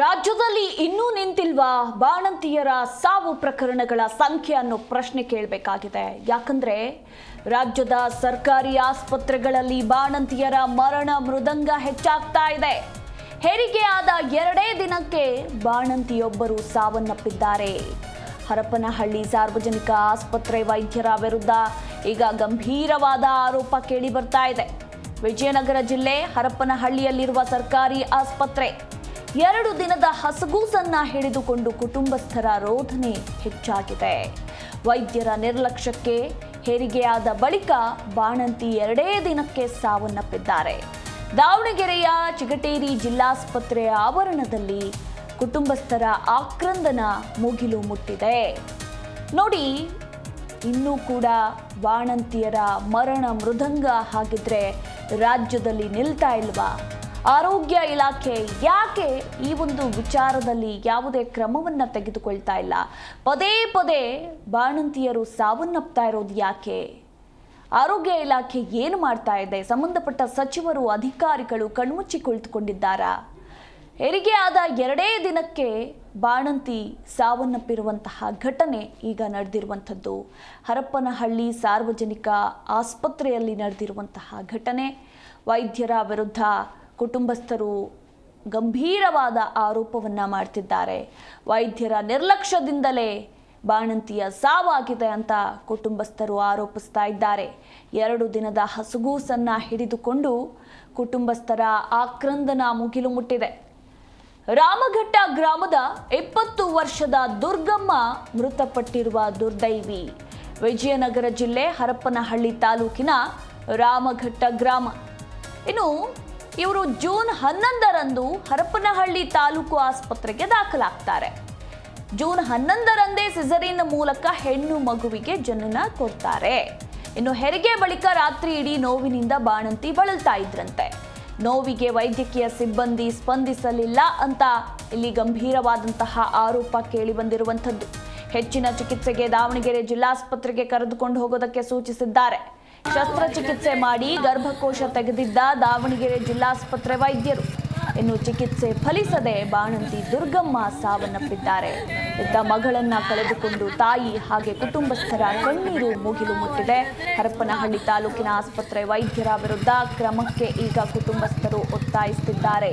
ರಾಜ್ಯದಲ್ಲಿ ಇನ್ನೂ ನಿಂತಿಲ್ವಾ? ಬಾಣಂತಿಯರ ಸಾವು ಪ್ರಕರಣಗಳ ಸಂಖ್ಯೆ ಅನ್ನೋ ಪ್ರಶ್ನೆ ಕೇಳಬೇಕಾಗಿದೆ. ಯಾಕಂದ್ರೆ ರಾಜ್ಯದ ಸರ್ಕಾರಿ ಆಸ್ಪತ್ರೆಗಳಲ್ಲಿ ಬಾಣಂತಿಯರ ಮರಣ ಮೃದಂಗ ಹೆಚ್ಚಾಗ್ತಾ ಇದೆ. ಹೆರಿಗೆ ಆದ ಎರಡೇ ದಿನಕ್ಕೆ ಬಾಣಂತಿಯೊಬ್ಬರು ಸಾವನ್ನಪ್ಪಿದ್ದಾರೆ. ಹರಪನಹಳ್ಳಿ ಸಾರ್ವಜನಿಕ ಆಸ್ಪತ್ರೆ ವೈದ್ಯರ ವಿರುದ್ಧ ಈಗ ಗಂಭೀರವಾದ ಆರೋಪ ಕೇಳಿ ಬರ್ತಾ ಇದೆ. ವಿಜಯನಗರ ಜಿಲ್ಲೆ ಹರಪನಹಳ್ಳಿಯಲ್ಲಿರುವ ಸರ್ಕಾರಿ ಆಸ್ಪತ್ರೆ ಎರಡು ದಿನದ ಹಸಗೂಸನ್ನ ಹಿಡಿದುಕೊಂಡು ಕುಟುಂಬಸ್ಥರ ರೋಧನೆ ಹೆಚ್ಚಾಗಿದೆ. ವೈದ್ಯರ ನಿರ್ಲಕ್ಷ್ಯಕ್ಕೆ ಹೆರಿಗೆಯಾದ ಬಳಿಕ ಬಾಣಂತಿ ಎರಡೇ ದಿನಕ್ಕೆ ಸಾವನ್ನಪ್ಪಿದ್ದಾರೆ. ದಾವಣಗೆರೆಯ ಚಿಗಟೇರಿ ಜಿಲ್ಲಾಸ್ಪತ್ರೆಯ ಆವರಣದಲ್ಲಿ ಕುಟುಂಬಸ್ಥರ ಆಕ್ರಂದನ ಮುಗಿಲು ಮುಟ್ಟಿದೆ. ನೋಡಿ, ಇನ್ನೂ ಕೂಡ ಬಾಣಂತಿಯರ ಮರಣ ಮೃದಂಗ ಹಾಗಿದ್ರೆ ರಾಜ್ಯದಲ್ಲಿ ನಿಲ್ತಾ ಇಲ್ವಾ? ಆರೋಗ್ಯ ಇಲಾಖೆ ಯಾಕೆ ಈ ಒಂದು ವಿಚಾರದಲ್ಲಿ ಯಾವುದೇ ಕ್ರಮವನ್ನು ತೆಗೆದುಕೊಳ್ತಾ ಇಲ್ಲ? ಪದೇ ಪದೇ ಬಾಣಂತಿಯರು ಸಾವನ್ನಪ್ತಾ ಇರೋದು ಯಾಕೆ? ಆರೋಗ್ಯ ಇಲಾಖೆ ಏನು ಮಾಡ್ತಾ ಇದೆ? ಸಂಬಂಧಪಟ್ಟ ಸಚಿವರು, ಅಧಿಕಾರಿಗಳು ಕಣ್ಮುಚ್ಚಿ ಕುಳಿತುಕೊಂಡಿದ್ದಾರಾ? ಹೆರಿಗೆ ಆದ ಎರಡೇ ದಿನಕ್ಕೆ ಬಾಣಂತಿ ಸಾವನ್ನಪ್ಪಿರುವಂತಹ ಘಟನೆ ಈಗ ನಡೆದಿರುವಂಥದ್ದು. ಹರಪ್ಪನಹಳ್ಳಿ ಸಾರ್ವಜನಿಕ ಆಸ್ಪತ್ರೆಯಲ್ಲಿ ನಡೆದಿರುವಂತಹ ಘಟನೆ. ವೈದ್ಯರ ವಿರುದ್ಧ ಕುಟುಂಬಸ್ಥರು ಗಂಭೀರವಾದ ಆರೋಪವನ್ನು ಮಾಡ್ತಿದ್ದಾರೆ. ವೈದ್ಯರ ನಿರ್ಲಕ್ಷ್ಯದಿಂದಲೇ ಬಾಣಂತಿಯ ಸಾವಾಗಿದೆ ಅಂತ ಕುಟುಂಬಸ್ಥರು ಆರೋಪಿಸ್ತಾ ಇದ್ದಾರೆ. ಎರಡು ದಿನದ ಹಸುಗೂಸನ್ನು ಹಿಡಿದುಕೊಂಡು ಕುಟುಂಬಸ್ಥರ ಆಕ್ರಂದನ ಮುಗಿಲು ಮುಟ್ಟಿದೆ. ರಾಮಘಟ್ಟ ಗ್ರಾಮದ ಇಪ್ಪತ್ತು ವರ್ಷದ ದುರ್ಗಮ್ಮ ಮೃತಪಟ್ಟಿರುವ ದುರ್ದೈವಿ ವಿಜಯನಗರ ಜಿಲ್ಲೆ ಹರಪ್ಪನಹಳ್ಳಿ ತಾಲೂಕಿನ ರಾಮಘಟ್ಟ ಗ್ರಾಮ. ಇನ್ನು ಇವರು ಜೂನ್ ಹನ್ನೊಂದರಂದು ಹರಪನಹಳ್ಳಿ ತಾಲೂಕು ಆಸ್ಪತ್ರೆಗೆ ದಾಖಲಾಗ್ತಾರೆ. ಜೂನ್ ಹನ್ನೊಂದರಂದೇ ಸಿಸರಿನ್ ಮೂಲಕ ಹೆಣ್ಣು ಮಗುವಿಗೆ ಜನನ ಕೊಡ್ತಾರೆ. ಇನ್ನು ಹೆರಿಗೆ ಬಳಿಕ ರಾತ್ರಿ ಇಡೀ ನೋವಿನಿಂದ ಬಾಣಂತಿ ಬಳಲ್ತಾ ಇದ್ರಂತೆ. ನೋವಿಗೆ ವೈದ್ಯಕೀಯ ಸಿಬ್ಬಂದಿ ಸ್ಪಂದಿಸಲಿಲ್ಲ ಅಂತ ಇಲ್ಲಿ ಗಂಭೀರವಾದಂತಹ ಆರೋಪ ಕೇಳಿ ಬಂದಿರುವಂಥದ್ದು. ಹೆಚ್ಚಿನ ಚಿಕಿತ್ಸೆಗೆ ದಾವಣಗೆರೆ ಜಿಲ್ಲಾಸ್ಪತ್ರೆಗೆ ಕರೆದುಕೊಂಡು ಹೋಗೋದಕ್ಕೆ ಸೂಚಿಸಿದ್ದಾರೆ. ಶಸ್ತ್ರಚಿಕಿತ್ಸೆ ಮಾಡಿ ಗರ್ಭಕೋಶ ತೆಗೆದಿದ್ದ ದಾವಣಗೆರೆ ಜಿಲ್ಲಾಸ್ಪತ್ರೆ ವೈದ್ಯರು. ಇನ್ನು ಚಿಕಿತ್ಸೆ ಫಲಿಸದೆ ಬಾಣಂತಿ ದುರ್ಗಮ್ಮ ಸಾವನ್ನಪ್ಪಿದ್ದಾರೆ. ಇದ್ದ ಮಗಳನ್ನ ಕಳೆದುಕೊಂಡು ತಾಯಿ ಹಾಗೆ ಕುಟುಂಬಸ್ಥರ ಕಣ್ಣೀರು ಮುಗಿಲು ಮುಟ್ಟಿದೆ. ಹರಪ್ಪನಹಳ್ಳಿ ತಾಲೂಕಿನ ಆಸ್ಪತ್ರೆ ವೈದ್ಯರ ವಿರುದ್ಧ ಕ್ರಮಕ್ಕೆ ಈಗ ಕುಟುಂಬಸ್ಥರು ಒತ್ತಾಯಿಸುತ್ತಿದ್ದಾರೆ.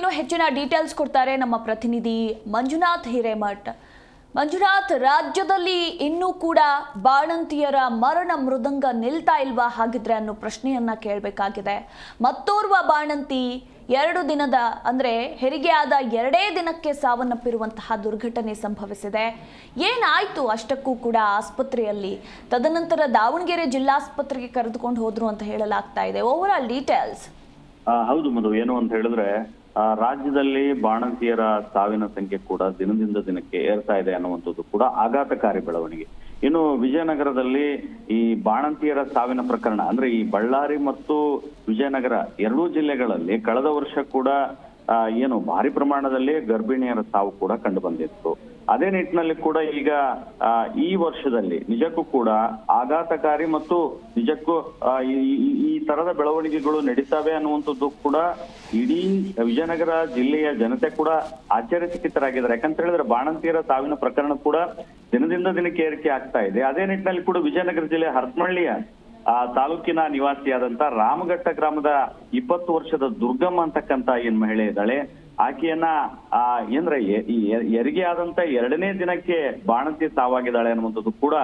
ಇನ್ನೂ ಹೆಚ್ಚಿನ ಡೀಟೇಲ್ಸ್ ಕೊಡ್ತಾರೆ ನಮ್ಮ ಪ್ರತಿನಿಧಿ ಮಂಜುನಾಥ್ ಹಿರೇಮಠ್. ಮಂಜುನಾಥ್, ರಾಜ್ಯದಲ್ಲಿ ಇನ್ನೂ ಕೂಡ ಬಾಣಂತಿಯರ ಮರಣ ಮೃದಂಗ ನಿಲ್ತಾ ಇಲ್ವಾ ಹಾಗಿದ್ರೆ ಅನ್ನೋ ಪ್ರಶ್ನೆಯನ್ನ ಕೇಳಬೇಕಾಗಿದೆ. ಮತ್ತೋರ್ವ ಬಾಣಂತಿ ಎರಡು ದಿನದ, ಅಂದ್ರೆ ಹೆರಿಗೆ ಆದ ಎರಡೇ ದಿನಕ್ಕೆ ಸಾವನ್ನಪ್ಪಿರುವಂತಹ ದುರ್ಘಟನೆ ಸಂಭವಿಸಿದೆ. ಏನಾಯ್ತು ಅಷ್ಟಕ್ಕೂ ಕೂಡ ಆಸ್ಪತ್ರೆಯಲ್ಲಿ? ತದನಂತರ ದಾವಣಗೆರೆ ಜಿಲ್ಲಾಸ್ಪತ್ರೆಗೆ ಕರೆದುಕೊಂಡು ಹೋದ್ರು ಅಂತ ಹೇಳಲಾಗ್ತಾ ಇದೆ. ಓವರ್ ಆಲ್ ಡೀಟೇಲ್ಸ್ ಹೌದು ಮಧು, ಏನು ಅಂತ ಹೇಳಿದ್ರೆ ರಾಜ್ಯದಲ್ಲಿ ಬಾಣಂತಿಯರ ಸಾವಿನ ಸಂಖ್ಯೆ ಕೂಡ ದಿನದಿಂದ ದಿನಕ್ಕೆ ಏರ್ತಾ ಇದೆ ಅನ್ನುವಂಥದ್ದು ಕೂಡ ಆಘಾತಕಾರಿ ಬೆಳವಣಿಗೆ. ಇನ್ನು ವಿಜಯನಗರದಲ್ಲಿ ಈ ಬಾಣಂತಿಯರ ಸಾವಿನ ಪ್ರಕರಣ, ಅಂದ್ರೆ ಈ ಬಳ್ಳಾರಿ ಮತ್ತು ವಿಜಯನಗರ ಎರಡೂ ಜಿಲ್ಲೆಗಳಲ್ಲಿ ಕಳೆದ ವರ್ಷ ಕೂಡ ಏನು ಭಾರಿ ಪ್ರಮಾಣದಲ್ಲಿ ಗರ್ಭಿಣಿಯರ ಸಾವು ಕೂಡ ಕಂಡು ಬಂದಿತ್ತು. ಅದೇ ನಿಟ್ಟಿನಲ್ಲಿ ಕೂಡ ಈಗ ಈ ವರ್ಷದಲ್ಲಿ ನಿಜಕ್ಕೂ ಕೂಡ ಆಘಾತಕಾರಿ ಮತ್ತು ನಿಜಕ್ಕೂ ಈ- ತರದ ಬೆಳವಣಿಗೆಗಳು ನಡೀತಾವೆ ಅನ್ನುವಂಥದ್ದು ಕೂಡ ಇಡೀ ವಿಜಯನಗರ ಜಿಲ್ಲೆಯ ಜನತೆ ಕೂಡ ಆಶ್ಚರ್ಯಚಕಿತರಾಗಿದ್ದಾರೆ. ಯಾಕಂತ ಹೇಳಿದ್ರೆ ಬಾಣಂತಿಯರ ಸಾವಿನ ಪ್ರಕರಣ ಕೂಡ ದಿನದಿಂದ ದಿನಕ್ಕೆ ಏರಿಕೆ ಆಗ್ತಾ ಇದೆ. ಅದೇ ನಿಟ್ಟಿನಲ್ಲಿ ಕೂಡ ವಿಜಯನಗರ ಜಿಲ್ಲೆ ಹರತ್ಮಳ್ಳಿಯ ಆ, ತಾಲೂಕಿನ ನಿವಾಸಿಯಾದಂತ ರಾಮಘಟ್ಟ ಗ್ರಾಮದ ಇಪ್ಪತ್ತು ವರ್ಷದ ದುರ್ಗಮ್ಮ ಅಂತಕ್ಕಂತ ಏನ್ ಮಹಿಳೆ ಇದ್ದಾಳೆ ಆಕೆಯನ್ನ, ಆ, ಏನ್ರೆ ಹೆರಿಗೆ ಆದಂತ ಎರಡನೇ ದಿನಕ್ಕೆ ಬಾಣಂತಿ ಸಾವಾಗಿದ್ದಾಳೆ ಅನ್ನುವಂಥದ್ದು ಕೂಡ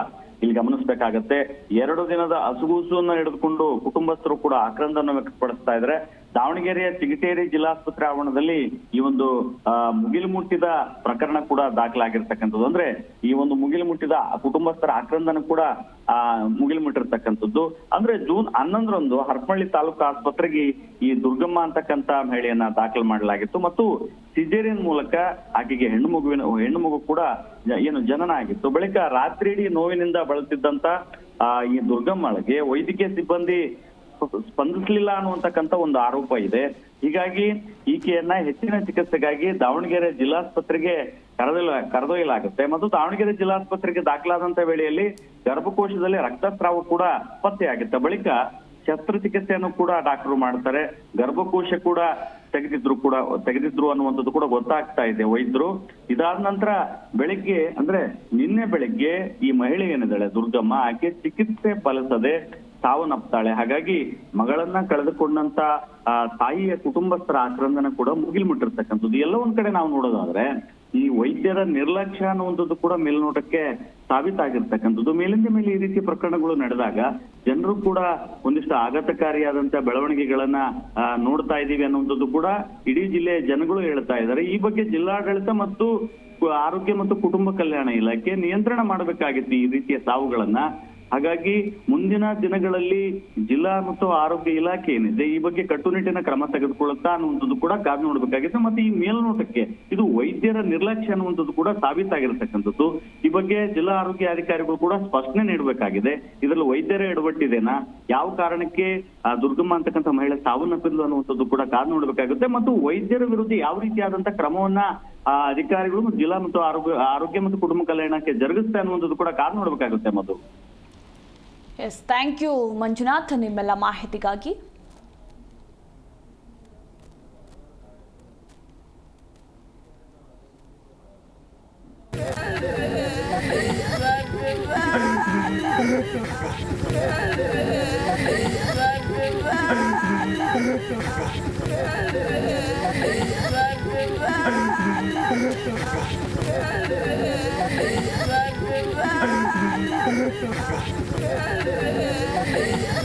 ಇಲ್ಲಿ ಗಮನಿಸಬೇಕಾಗತ್ತೆ. ಎರಡು ದಿನದ ಹಸುಗೂಸನ್ನ ಹಿಡಿದುಕೊಂಡು ಕುಟುಂಬಸ್ಥರು ಕೂಡ ಆಕ್ರಂದನ ವ್ಯಕ್ತಪಡಿಸ್ತಾ ಇದ್ರೆ ದಾವಣಗೆರೆಯ ಚಿಗಟೇರಿ ಜಿಲ್ಲಾಸ್ಪತ್ರೆ ಆವರಣದಲ್ಲಿ ಈ ಒಂದು ಮುಗಿಲು ಮುಟ್ಟಿದ ಪ್ರಕರಣ ಕೂಡ ದಾಖಲಾಗಿರ್ತಕ್ಕಂಥದ್ದು. ಅಂದ್ರೆ ಈ ಒಂದು ಮುಗಿಲು ಮುಟ್ಟಿದ ಕುಟುಂಬಸ್ಥರ ಆಕ್ರಂದನ ಕೂಡ, ಆ ಮುಗಿಲು ಮುಟ್ಟಿರ್ತಕ್ಕಂಥದ್ದು ಅಂದ್ರೆ ಜೂನ್ ಹನ್ನೊಂದರಂದು ಹರಪನಹಳ್ಳಿ ತಾಲೂಕು ಆಸ್ಪತ್ರೆಗೆ ಈ ದುರ್ಗಮ್ಮ ಅಂತಕ್ಕಂತ ಮಹಿಳೆಯನ್ನ ದಾಖಲು ಮಾಡಲಾಗಿತ್ತು. ಮತ್ತು ಸಿಜೇರಿಯನ್ ಮೂಲಕ ಆಕೆಗೆ ಹೆಣ್ಣು ಮಗುವಿನ, ಹೆಣ್ಣು ಮಗು ಕೂಡ ಏನು ಜನನ ಆಗಿತ್ತು. ಬಳಿಕ ರಾತ್ರಿ ಇಡೀ ನೋವಿನಿಂದ ಬಳಲ್ತಿದ್ದಂತ ಆ, ಈ ದುರ್ಗಮ್ಮಳಿಗೆ ವೈದ್ಯಕೀಯ ಸಿಬ್ಬಂದಿ ಸ್ಪಂದಿಸಲಿಲ್ಲ ಅನ್ನುವಂತಕ್ಕಂತ ಒಂದು ಆರೋಪ ಇದೆ. ಹೀಗಾಗಿ ಈಕೆಯನ್ನ ಹೆಚ್ಚಿನ ಚಿಕಿತ್ಸೆಗಾಗಿ ದಾವಣಗೆರೆ ಜಿಲ್ಲಾಸ್ಪತ್ರೆಗೆ ಕರೆದೊಯ್ಲ, ಕರೆದೊಯ್ಯಲಾಗುತ್ತೆ. ಮತ್ತು ದಾವಣಗೆರೆ ಜಿಲ್ಲಾಸ್ಪತ್ರೆಗೆ ದಾಖಲಾದಂತ ವೇಳೆಯಲ್ಲಿ ಗರ್ಭಕೋಶದಲ್ಲಿ ರಕ್ತಸ್ರಾವ ಕೂಡ ಪತ್ತೆಯಾಗುತ್ತೆ. ಬಳಿಕ ಶಸ್ತ್ರಚಿಕಿತ್ಸೆಯನ್ನು ಕೂಡ ಡಾಕ್ಟರ್ ಮಾಡ್ತಾರೆ. ಗರ್ಭಕೋಶ ಕೂಡ ತೆಗೆದಿದ್ರು ಕೂಡ, ತೆಗೆದಿದ್ರು ಅನ್ನುವಂಥದ್ದು ಕೂಡ ಗೊತ್ತಾಗ್ತಾ ಇದೆ ವೈದ್ಯರು. ಇದಾದ ನಂತರ ಬೆಳಿಗ್ಗೆ, ಅಂದ್ರೆ ನಿನ್ನೆ ಬೆಳಿಗ್ಗೆ ಈ ಮಹಿಳೆ ಏನಿದ್ದಾಳೆ, ದುರ್ಗಮ್ಮ, ಆಕೆ ಚಿಕಿತ್ಸೆ ಫಲಿಸದೆ ಸಾವನ್ನಪ್ತಾಳೆ. ಹಾಗಾಗಿ ಮಗಳನ್ನ ಕಳೆದುಕೊಂಡಂತ ತಾಯಿಯ ಕುಟುಂಬಸ್ಥರ ಆಕ್ರಂದನ ಕೂಡ ಮುಗಿಲ್ ಮುಟ್ಟಿರ್ತಕ್ಕಂಥದ್ದು ಎಲ್ಲ ಒಂದ್ ಕಡೆ ನಾವು ನೋಡೋದಾದ್ರೆ, ಈ ವೈದ್ಯರ ನಿರ್ಲಕ್ಷ್ಯ ಅನ್ನುವಂಥದ್ದು ಕೂಡ ಮೇಲ್ನೋಟಕ್ಕೆ ಸಾಬೀತಾಗಿರ್ತಕ್ಕಂಥದ್ದು. ಮೇಲಿಂದ ಮೇಲೆ ಈ ರೀತಿ ಪ್ರಕರಣಗಳು ನಡೆದಾಗ ಜನರು ಕೂಡ ಒಂದಿಷ್ಟು ಆಘಾತಕಾರಿಯಾದಂತ ಬೆಳವಣಿಗೆಗಳನ್ನ ನೋಡ್ತಾ ಇದ್ದೀವಿ ಅನ್ನುವಂಥದ್ದು ಕೂಡ ಇಡೀ ಜಿಲ್ಲೆಯ ಜನಗಳು ಹೇಳ್ತಾ ಇದ್ದಾರೆ. ಈ ಬಗ್ಗೆ ಜಿಲ್ಲಾಡಳಿತ ಮತ್ತು, ಆರೋಗ್ಯ ಮತ್ತು ಕುಟುಂಬ ಕಲ್ಯಾಣ ಇಲಾಖೆ ನಿಯಂತ್ರಣ ಮಾಡಬೇಕಾಗಿತ್ತು ಈ ರೀತಿಯ ಸಾವುಗಳನ್ನ. ಹಾಗಾಗಿ ಮುಂದಿನ ದಿನಗಳಲ್ಲಿ ಜಿಲ್ಲಾ ಮತ್ತು ಆರೋಗ್ಯ ಇಲಾಖೆ ಏನಿದೆ ಈ ಬಗ್ಗೆ ಕಟ್ಟುನಿಟ್ಟಿನ ಕ್ರಮ ತೆಗೆದುಕೊಳ್ಳುತ್ತಾ ಅನ್ನುವಂಥದ್ದು ಕೂಡ ಕಾದು ನೋಡಬೇಕಾಗಿದೆ ಮತ್ತೆ ಈ ಮೇಲ್ನೋಟಕ್ಕೆ ಇದು ವೈದ್ಯರ ನಿರ್ಲಕ್ಷ್ಯ ಅನ್ನುವಂಥದ್ದು ಕೂಡ ಸಾಬೀತಾಗಿರ್ತಕ್ಕಂಥದ್ದು. ಈ ಬಗ್ಗೆ ಜಿಲ್ಲಾ ಆರೋಗ್ಯ ಅಧಿಕಾರಿಗಳು ಕೂಡ ಸ್ಪಷ್ಟನೆ ನೀಡಬೇಕಾಗಿದೆ. ಇದರಲ್ಲಿ ವೈದ್ಯರ ಎಡವಟ್ಟಿದೆನಾ? ಯಾವ ಕಾರಣಕ್ಕೆ ದುರ್ಗಮ್ಮ ಅಂತಕ್ಕಂಥ ಮಹಿಳೆ ಸಾವನ್ನಪ್ಪಿದ್ಲು ಅನ್ನುವಂಥದ್ದು ಕೂಡ ಕಾದು ನೋಡ್ಬೇಕಾಗುತ್ತೆ. ಮತ್ತು ವೈದ್ಯರ ವಿರುದ್ಧ ಯಾವ ರೀತಿಯಾದಂತಹ ಕ್ರಮವನ್ನ ಆ ಅಧಿಕಾರಿಗಳು ಮತ್ತು ಜಿಲ್ಲಾ ಮತ್ತು ಆರೋಗ್ಯ ಆರೋಗ್ಯ ಮತ್ತು ಕುಟುಂಬ ಕಲ್ಯಾಣಕ್ಕೆ ಜರುಗಿಸ್ತಾ ಅನ್ನುವಂಥದ್ದು ಕೂಡ ಕಾದು ನೋಡ್ಬೇಕಾಗುತ್ತೆ, Madhu. S thank you Manjunath ನಿಮ್ಮೆಲ್ಲ ಮಾಹಿತಿಗಾಗಿ Thank you.